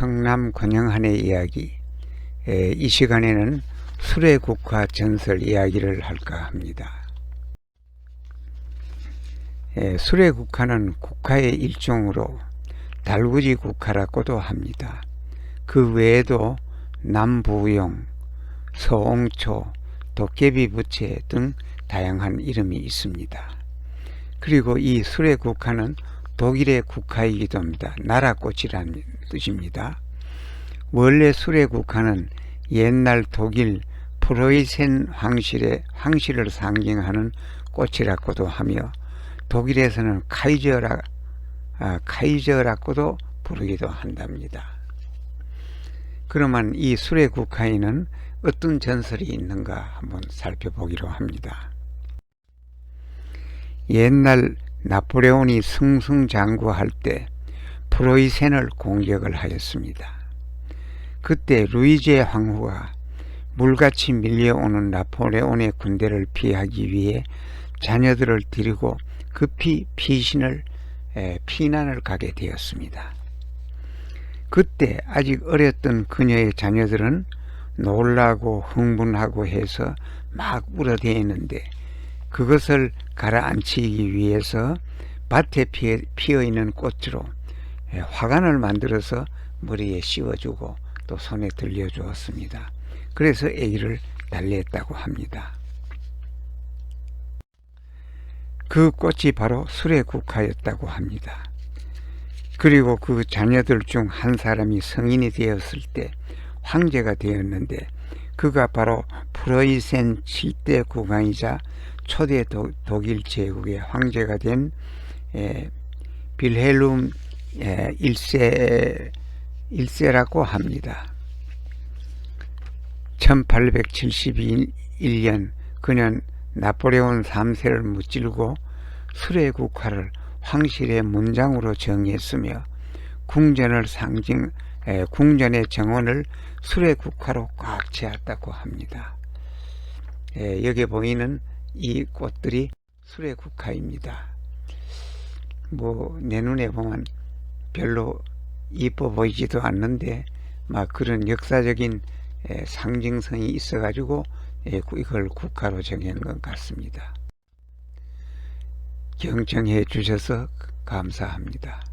청남 권영한의 이야기 에, 이 시간에는 수레국화 전설 이야기를 할까 합니다. 에, 수레국화는 국화의 일종으로 달구지 국화라고도 합니다. 그 외에도 남부용, 서옹초, 도깨비 부채 등 다양한 이름이 있습니다. 그리고 이 수레국화는 독일의 국화이기도 합니다. 나라꽃이라는 뜻입니다. 원래 수레국화는 옛날 독일 프로이센 황실의 황실을 상징하는 꽃이라고도 하며 독일에서는 카이저라 아, 카이저라고도 부르기도 한답니다. 그러면 이 수레국화에는 어떤 전설이 있는가 한번 살펴보기로 합니다. 옛날 나폴레온이 승승장구할 때 프로이센을 공격을 하였습니다. 그때 루이제 황후가 물같이 밀려오는 나폴레온의 군대를 피하기 위해 자녀들을 데리고 급히 피신을 에, 피난을 가게 되었습니다. 그때 아직 어렸던 그녀의 자녀들은 놀라고 흥분하고 해서 막 울어대는데 그것을 가라앉히기 위해서 밭에 피어 있는 꽃으로 화관을 만들어서 머리에 씌워주고 또 손에 들려주었습니다. 그래서 아기를 달래했다고 합니다. 그 꽃이 바로 수레국화였다고 합니다. 그리고 그 자녀들 중 한 사람이 성인이 되었을 때 황제가 되었는데 그가 바로 프로이센 7대 국왕이자 초대 도, 독일 제국의 황제가 된 에, 빌헬름 에, 1세, 1세라고 합니다. 1871년 그는 나폴레온 3세를 무찔고 수레국화를 황실의 문장으로 정했으며 궁전을 상징 에, 궁전의 정원을 수레국화로 꽉 채웠다고 합니다. 에, 여기 보이는 이 꽃들이 수레국화입니다. 뭐 내 눈에 보면 별로 이뻐 보이지도 않는데 막 그런 역사적인 에, 상징성이 있어 가지고 에, 이걸 국화로 정한 것 같습니다. 경청해 주셔서 감사합니다.